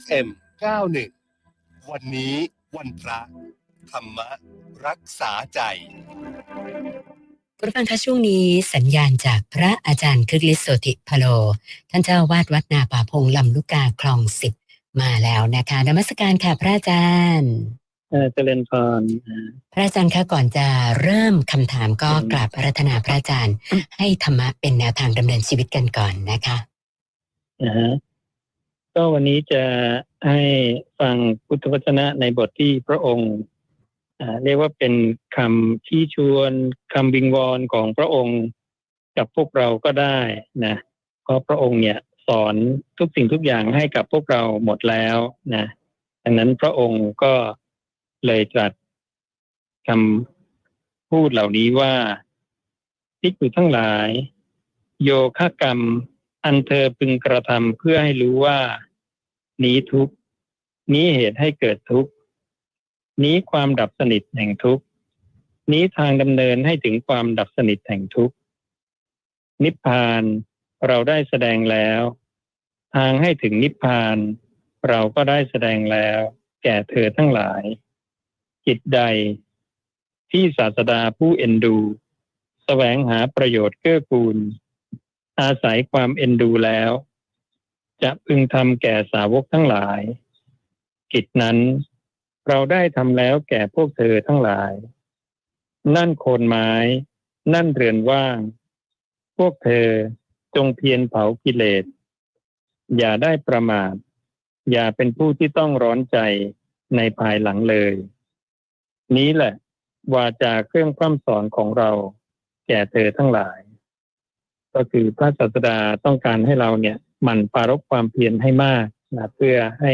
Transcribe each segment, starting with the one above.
FM 91 วันนี้วันพระธรรมรักษาใจคุณผู้ฟังคะช่วงนี้สัญญาณจากพระอาจารย์คึกฤทธิ์โสติพโล ท่านเจ้าวาดวัดนาป่าพงลำลูกกาคลองสิบมาแล้วนะคะนมัสการค่ะพระอาจารย์เออเจริญพรอ่าพระอาจารย์คะก่อนจะเริ่มคำถามก็อืมกราบอารัธนาพระอาจารย์ ให้ธรรมะเป็นแนวทางดำเนินชีวิตกันก่อนนะคะนะฮะ ก็วันนี้จะให้ฟังพุทธวจนะในบทที่พระองค์เรียกว่าเป็นคำชี้ชวนคำวิงวอนของพระองค์กับพวกเราก็ได้นะเพราะพระองค์เนี่ยสอนทุกสิ่งทุกอย่างให้กับพวกเราหมดแล้วนะดังนั้นพระองค์ก็เลยตรัสคำพูดเหล่านี้ว่าทิกษุทั้งหลาย โยคกรรม อันเธอพึงกระทำเพื่อให้รู้ว่า นี้ทุกข์นี้เหตุให้เกิดทุกข์นี้ความดับสนิทแห่งทุกข์นี้ทางดำเนินให้ถึงความดับสนิทแห่งทุกข์นิพพานเราได้แสดงแล้ว ทางให้ถึงนิพพาน เราก็ได้แสดงแล้ว แก่เธอทั้งหลาย จิตใด ที่ศาสดาผู้เอ็นดูแสวงหาประโยชน์เกื้อกูล อาศัยความเอ็นดูแล้ว จะพึงทำแก่สาวกทั้งหลาย กิจนั้นเราได้ทำแล้วแก่พวกเธอทั้งหลาย นั่นโคนไม้ นั่นเรือนว่าง พวกเธอจงเพียรเผากิเลส อย่าได้ประมาท อย่าเป็นผู้ที่ต้องร้อนใจในภายหลังเลย นี้แหละ วาจาเครื่องพร่ำสอนของเรา แก่เธอทั้งหลาย ก็คือพระศาสดาต้องการให้เราเนี่ยหมั่นปารบความเพียรให้มากนะเพื่อให้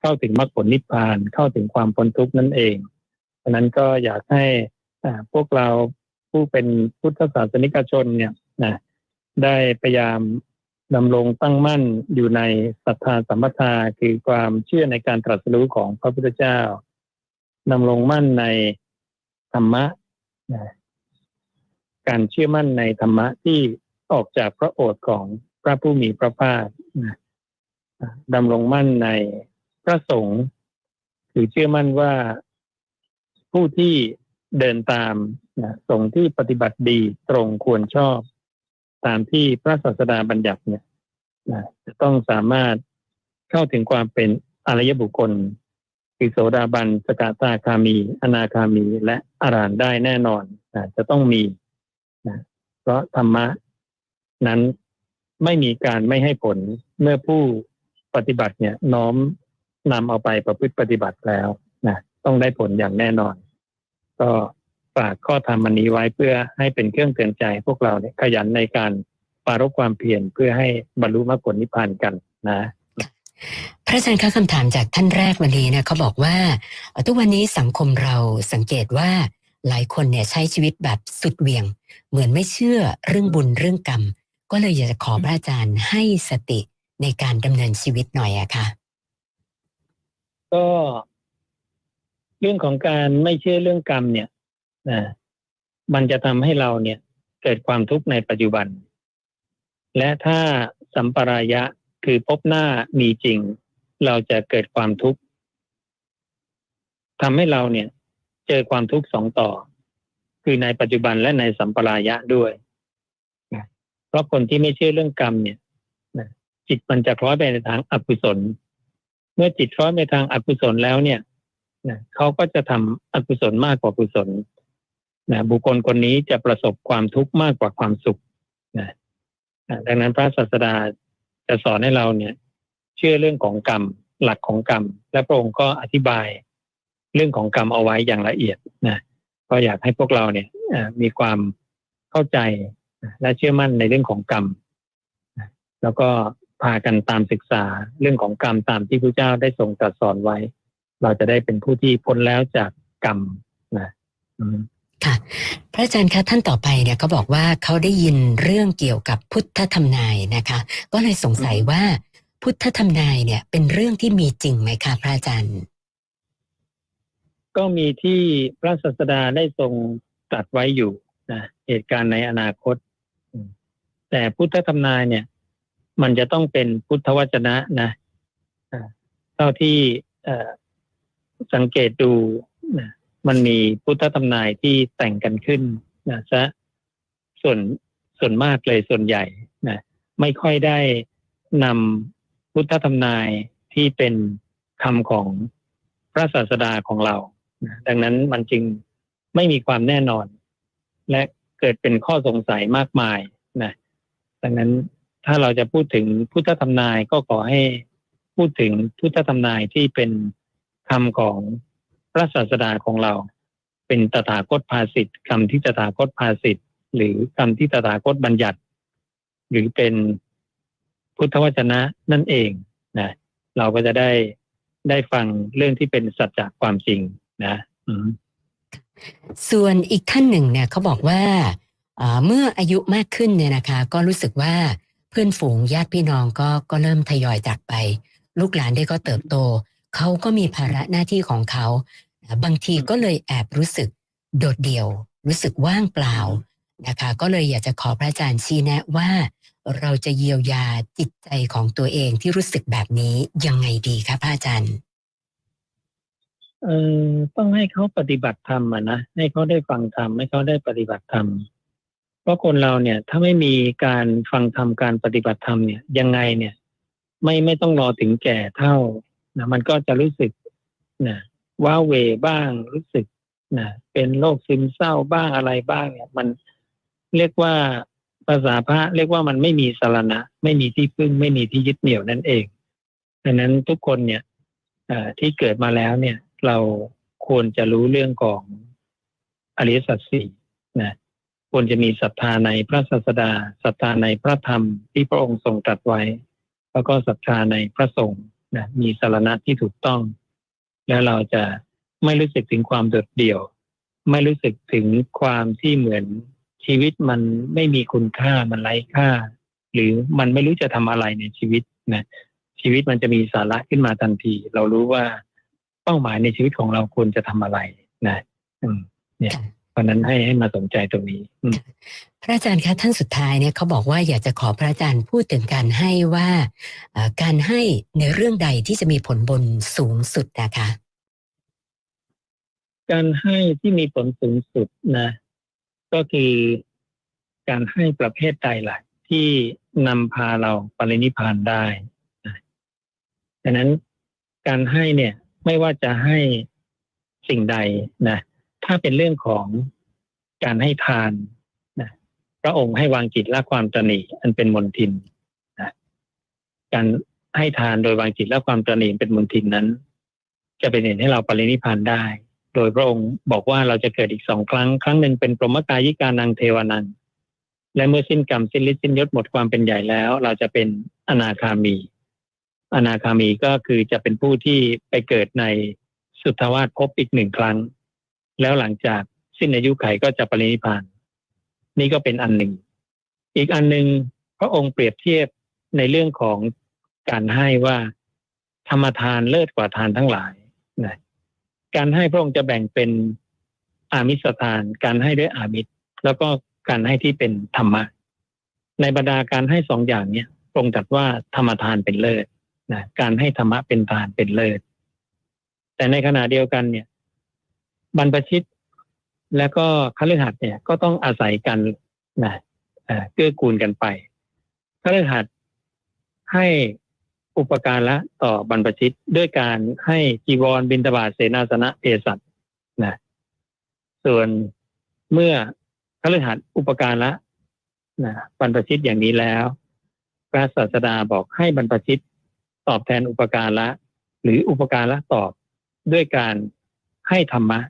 เข้าถึงมรรคผลนิพพานเข้าถึงความพ้นทุกข์นั่นเองฉะนั้นก็อยากให้พวกเราผู้เป็นพุทธศาสนิกชนเนี่ยนะได้พยายามดำรงตั้งมั่นอยู่ในศรัทธาสัมปทาคือความเชื่อในการตรัสรู้ของพระพุทธเจ้าดำรงมั่นในธรรมะนะการเชื่อมั่นในธรรมะที่ ออกจากพระโอษฐ์ของพระผู้มีพระภาคนะดำรงมั่นในพระสงฆ์คือเชื่อมั่นว่าผู้ที่เดินตามนะสงฆ์ที่ปฏิบัติดีตรงควรชอบ ตามที่พระศาสดาบัญญัติเนี่ยนะจะต้องสามารถเข้าถึงความเป็นอริยบุคคลคือโสดาบันสกทาคามี อนาคามีและอรหันต์ได้แน่นอนนะจะต้องมีนะเพราะธรรมะ นั้นไม่มีการไม่ให้ผลเมื่อผู้ปฏิบัติเนี่ยน้อมนำเอาไปประพฤติปฏิบัติแล้วนะต้องได้ผลอย่างแน่นอน ก็ฝากข้อธรรมอันนี้ไว้เพื่อให้เป็นเครื่องเตือนใจ พวกเราเนี่ยขยันในการปารบความเพียรเพื่อให้บรรลุมรรคผลนิพพานกันนะ พระอาจารย์คะคำถามจากท่านแรกวันนี้เนี่ยเขาบอกว่าทุกวันนี้สังคมเราสังเกตว่าหลายคนเนี่ยใช้ชีวิตแบบสุดเหวี่ยง เหมือนไม่เชื่อเรื่องบุญเรื่องกรรม ก็เลยอยากจะขอพระอาจารย์ให้สติในการดำเนินชีวิตหน่อยอะค่ะ ก็เรื่องของการไม่เชื่อเรื่องกรรมเนี่ยนะมันจะทำให้เราเนี่ยเกิดความทุกข์ในปัจจุบัน และถ้าสัมปรายะคือพบหน้ามีจริง เราจะเกิดความทุกข์ทำให้เราเนี่ย เจอความทุกข์สองต่อ คือในปัจจุบันและในสัมปรายะด้วย เพราะคนที่ไม่เชื่อเรื่องกรรมเนี่ยจิตมันจะคล้อยไปในทางอกุศล เมื่อจิตคล้อยไปทางอกุศลแล้วเนี่ยเขาก็จะทำอกุศลมากกว่ากุศลนะบุคคลคนนี้จะประสบความทุกข์มากกว่าความสุขนะดังนั้นพระศาสดาจะสอนให้เราเนี่ย เชื่อเรื่องของกรรม หลักของกรรม และพระองค์ก็อธิบายเรื่องของกรรมเอาไว้อย่างละเอียดนะก็อยากให้พวกเราเนี่ยมีความเข้าใจ และเชื่อมั่นในเรื่องของกรรมนะแล้วก็พากันตามศึกษาเรื่องของกรรมตามที่พระเจ้าได้ทรงตรัสสอนไว้ เราจะได้เป็นผู้ที่พ้นแล้วจากกรรมนะอืมค่ะ พระอาจารย์คะท่านต่อไปเนี่ยเขาบอกว่าเขาได้ยินเรื่องเกี่ยวกับพุทธธรรมนายนะคะ ก็เลยสงสัยว่าพุทธธรรมนายเนี่ยเป็นเรื่องที่มีจริงไหมคะพระอาจารย์ ก็มีที่พระศาสดาได้ทรงตรัสไว้อยู่นะเหตุการณ์ในอนาคตอืม แต่พุทธธรรมนายเนี่ย มันจะต้องเป็นพุทธวจนะนะท่าที่เอ่อสังเกตดูนะมันมีพุทธธรรมนายที่แต่งกันขึ้นนะซะส่วนส่วนมากเลยส่วนใหญ่นะไม่ค่อยได้นำพุทธธรรมนายที่เป็นคำของพระศาสดาของเรานะดังนั้นมันจึงไม่มีความแน่นอน และเกิดเป็นข้อสงสัยมากมายนะ ดังนั้นถ้าเราจะพูดถึงพุทธธรรมนายก็ขอให้พูดถึงพุทธธรรมนายที่เป็นคำของพระศาสดาของเรา เป็นตถาคตภาสิทธิ์คำที่ตถาคตภาสิทธิ์หรือคำที่ตถาคตบัญญัติ หรือเป็นพุทธวจนะนั่นเองนะเราก็จะได้ได้ฟังเรื่องที่เป็นสัจจะความจริงนะส่วนอีกท่านหนึ่งเนี่ยเขาบอกว่า เมื่ออายุมากขึ้นเนี่ยนะคะ ก็รู้สึกว่าเพื่อนฝูงญาติพี่น้องก็ก็เริ่มทยอยจากไป ลูกหลานได้ก็เติบโต เขาก็มีภาระหน้าที่ของเขา บางทีก็เลยแอบรู้สึกโดดเดี่ยว รู้สึกว่างเปล่านะคะ ก็เลยอยากจะขอพระอาจารย์ชี้แนะว่า เราจะเยียวยาจิตใจของตัวเองที่รู้สึกแบบนี้ยังไงดีคะพระอาจารย์เออต้องให้เขาปฏิบัติธรรมอะนะให้เขาได้ฟังธรรมให้เขาได้ปฏิบัติธรรม ราะคนเราเนี่ย ถ้าไม่มีการฟังธรรมการปฏิบัติธรรมเนี่ยยังไงเนี่ย ไม่ไม่ต้องรอถึงแก่เท่านะมันก็จะรู้สึกนะว้าเวบ้างรู้สึกนะเป็นโรคซึมเศร้าบ้างอะไรบ้างเนี่ย มันเรียกว่าภาษาพระเรียกว่ามันไม่มีสารณะ ไม่มีที่พึ่ง ไม่มีที่ยึดเหนี่ยวนั่นเองดังนั้นทุกคนเนี่ยอ่อที่เกิดมาแล้วเนี่ย เราควรจะรู้เรื่องของอริยสัจสี่นะ ควรจะมีศรัทธาในพระศาสดาศรัทธาในพระธรรมที่พระองค์ทรงตรัสไว้ แล้วก็ศรัทธาในพระสงฆ์นะมีสารณะที่ถูกต้อง แล้วเราจะไม่รู้สึกถึงความโดดเดี่ยว ไม่รู้สึกถึงความที่เหมือนชีวิตมันไม่มีคุณค่ามันไร้ค่า หรือมันไม่รู้จะทำอะไรในชีวิตนะชีวิตมันจะมีสาระขึ้นมาทันที เรารู้ว่าเป้าหมายในชีวิตของเราควรจะทำอะไรนะอืมเนี่ย ราะฉะนั้นให้ให้มาสนใจตรงนี้อืมพระอาจารย์คะท่านสุดท้ายเนี่ยเขาบอกว่าอยากจะขอพระอาจารย์พูดถึงการให้ว่าเอ่อการให้ในเรื่องใดที่จะมีผลบุญสูงสุดนะคะการให้ที่มีผลสูงสุดนะ ก็คือการให้ประเภทใดล่ะ ที่นำพาเราปรินิพพานได้นะดังนั้นการให้เนี่ยไม่ว่าจะให้สิ่งใดนะ ถ้าเป็นเรื่องของการให้ทานนะพระองค์ให้วางจิตละความตระหนี่อันเป็นมนทินนะการให้ทานโดยวางจิตละความตระหนี่เป็นมนทินนั้น จะเป็นเหตุให้เราปรินิพานได้ โดยพระองค์บอกว่าเราจะเกิดอีกสองครั้ง ครั้งหนึ่งเป็นปรมกายิกานังเทวานังและเมื่อสิ้นกรรมสิ้นฤทธิ์สิ้นยศหมดความเป็นใหญ่แล้ว เราจะเป็นอนาคามี อนาคามีก็คือจะเป็นผู้ที่ไปเกิดในสุทธาวาสภพอีกหนึ่งครั้ง แล้วหลังจากสิ้นอายุไขก็จะปรินิพาน นี่ก็เป็นอันหนึ่ง อีกอันหนึ่งพระองค์เปรียบเทียบในเรื่องของการให้ว่าธรรมทานเลิศกว่าทานทั้งหลายนะการให้พระองค์จะแบ่งเป็นอามิสทาน การให้ด้วยอามิสแล้วก็การให้ที่เป็นธรรมะ ในบรรดาการให้สองอย่างเนี้ยพระองค์ตรัสว่าธรรมทานเป็นเลิศนะการให้ธรรมะเป็นทานเป็นเลิศแต่ในขณะเดียวกันเนี่ย บรรพชิต แล้วก็คฤหัสถ์เนี่ยก็ต้องอาศัยกันนะเออเกื้อกูลกันไปคฤหัสถ์ให้อุปการละต่อบรรพชิตด้วยการให้จีวรบินตบาตเสนาสนะเภสัชนะส่วนเมื่อคฤหัสถ์อุปการละนะบรรพชิตอย่างนี้แล้ว พระศาสดาบอกให้บรรพชิตตอบแทนอุปการละหรืออุปการละตอบด้วยการให้ธรรมะ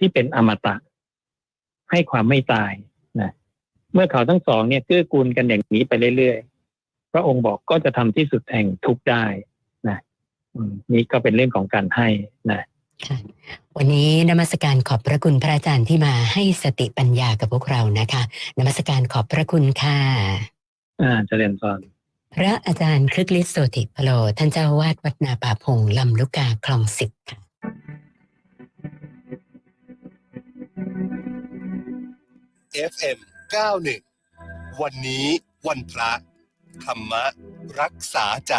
ที่เป็นอมตะ ให้ความไม่ตายนะเมื่อเขาทั้งสองเนี่ยเกื้อกูลกันอย่างนี้ไปเรื่อยๆพระองค์บอกก็จะทำที่สุดแห่งทุกข์ได้นะอืมนี่ก็เป็นเรื่องของการให้นะค่ะวันนี้นมัสการขอบพระคุณพระอาจารย์ที่มาให้สติปัญญากับพวกเรานะคะนมัสการขอบพระคุณค่ะอ่าเจริญพรพระอาจารย์ครึกฤทธิ์โสติพโลท่านเจ้าอาวาดวัดนาป่าพงลำลูกกาคลองสิบค่ะ FM 91 วันนี้วันพระธรรมรักษาใจ